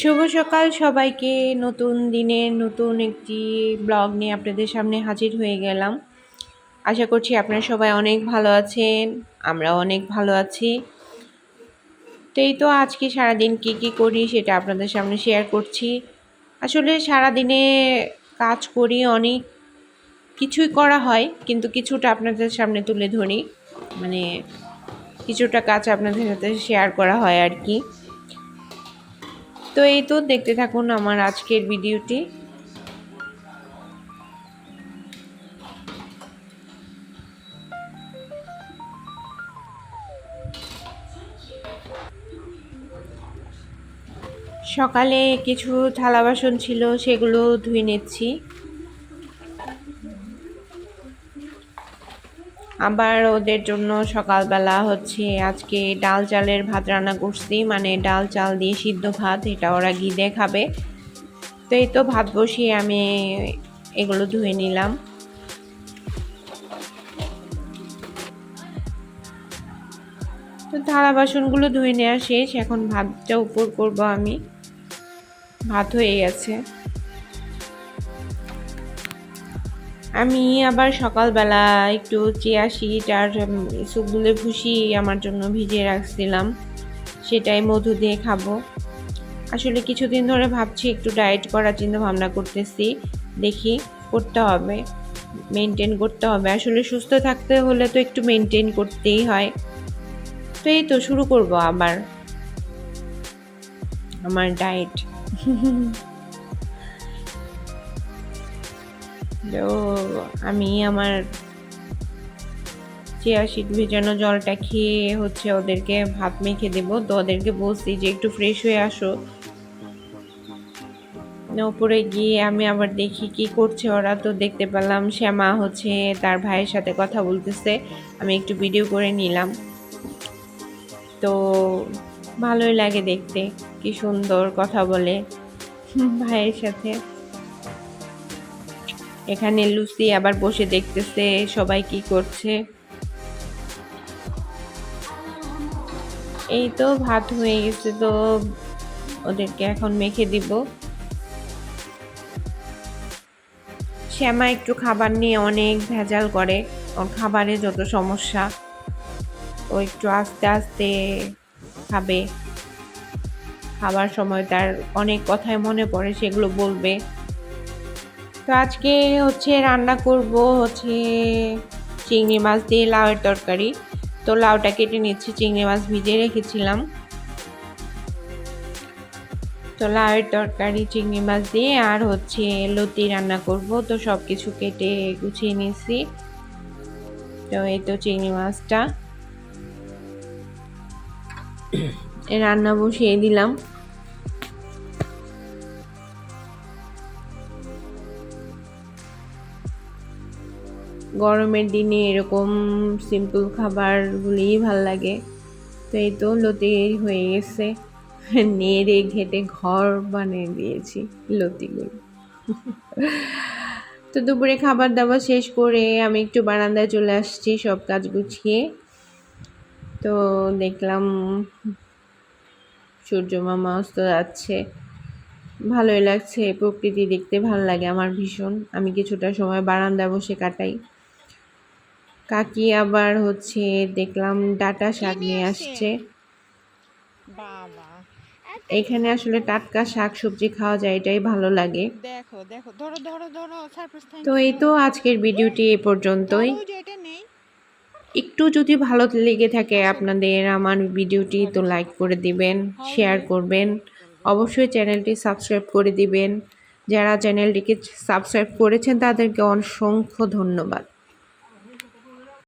শুভ সকাল সবাইকে। নতুন দিনের নতুন একটি ব্লগ নিয়ে আপনাদের সামনে হাজির হয়ে গেলাম। আশা করছি আপনারা সবাই অনেক ভালো আছেন আমরা অনেক ভালো আছি। তো এই তো আজকে সারাদিন কি কি করি সেটা আপনাদের সামনে শেয়ার করছি। আসলে সারাদিনে কাজ করি, অনেক কিছুই করা হয়, কিন্তু কিছুটা আপনাদের সামনে তুলে ধরি। মানে কিছুটা কাজ আপনাদের সাথে শেয়ার করা হয় আর কি। তো এই তো দেখতে থাকুন আমার আজকের ভিডিওটি। সকালে কিছু থালা বাসন ছিল, সেগুলো ধুয়ে নিচ্ছি। আবার ওদের জন্য সকালবেলা হচ্ছে আজকে ডাল চালের ভাত রান্না করছি মানে ডাল চাল দিয়ে সিদ্ধ ভাত, এটা ওরা গিদে খাবে। তো এই তো ভাত বসিয়ে আমি এগুলো ধুয়ে নিলাম। তো থালা বাসনগুলো ধুয়ে নেওয়া শেষ, এখন ভাতটা উপর করব আমি। ভাত হয়ে গেছে। আমি আবার সকালবেলা একটু চিয়া শিট আর সুগুলে ভুসি আমার জন্য ভিজিয়ে রাখছিলাম। সেটাই মধু দিয়ে খাব। আসলে কিছুদিন ধরে ভাবছি একটু ডায়েট করার চিন্তা ভাবনা করতেছি। দেখি করতে হবে মেনটেন করতে হবে। আসলে সুস্থ থাকতে হলে তো একটু মেনটেন করতেই হয়। তো এই তো শুরু করব আবার, আমার ডায়েট তো আমি আমার চিয়া শিট ভেজানো জলটা খেয়ে হচ্ছে ওদেরকে ভাত মেখে দেব। তো ওদেরকে বলছি যে একটু ফ্রেশ হয়ে আসো। উপরে গিয়ে আমি আবার দেখি কি করছে ওরা। তো দেখতে পেলাম শ্যামা হচ্ছে তার ভাইয়ের সাথে কথা বলতেছে। আমি একটু ভিডিও করে নিলাম। তো ভালোই লাগে দেখতে। কি সুন্দর কথা বলে ভাইয়ের সাথে। এখানে লুসি আবার বসে দেখতেছে সবাই কি করছে। এই তো ভাত হয়ে গেছে তো ওদেরকে এখন মেখে দিব। শ্যামা একটু খাবার নিয়ে অনেক ভেজাল করে, ওর খাবারে যত সমস্যা, ও একটু আস্তে আস্তে খাবে। খাবার সময় তার অনেক কথাই মনে পড়ে, সেগুলো বলবে। তো আজকে হচ্ছে রান্না করব হচ্ছে চিংড়ি মাছ দিয়ে লাউয়ের তরকারি। তো লাউটা কেটে নিচ্ছি, চিংড়ি মাছ ভিজিয়ে রেখেছিলাম। তো লাউয়ের তরকারি, চিংড়ি মাছ দিয়ে আর হচ্ছে লতি রান্না করব। তো সব কিছু কেটে গুছিয়ে নিয়েছি। তো এই তো চিংড়ি মাছটা। রান্না বসিয়ে দিলাম। গরমের দিনে এরকম সিম্পল খাবারগুলিই ভালো লাগে। তো এই তো লতি হয়ে গেছে। নেড়ে ঘেটে ঘর বানিয়ে দিয়েছি লতিগুলো। তো দুপুরে খাবার দাবার শেষ করে আমি একটু বারান্দায় চলে আসছি সব কাজ গুছিয়ে। তো দেখলাম সূর্য মামা অস্ত যাচ্ছে। ভালোই লাগছে, প্রকৃতি দেখতে ভালো লাগে আমার ভীষণ। আমি কিছুটা সময় বারান্দায় বসে কাটাই। কাকি আবার হচ্ছে দেখলাম ডাটা শাক নিয়ে আসছে। এখানে আসলে টাটকা শাক সবজি খাওয়া যায় এটাই ভালো লাগে। দেখো দেখো ধরো ধরো ধরো তো এই তো আজকের ভিডিওটি এ পর্যন্তই। একটু যদি ভালো লেগে থাকে আপনাদের আমার ভিডিওটি তো লাইক করে দিবেন শেয়ার করবেন। অবশ্যই চ্যানেলটি সাবস্ক্রাইব করে দিবেন। যারা চ্যানেলটিকে সাবস্ক্রাইব করেছেন তাদেরকে অসংখ্য ধন্যবাদ।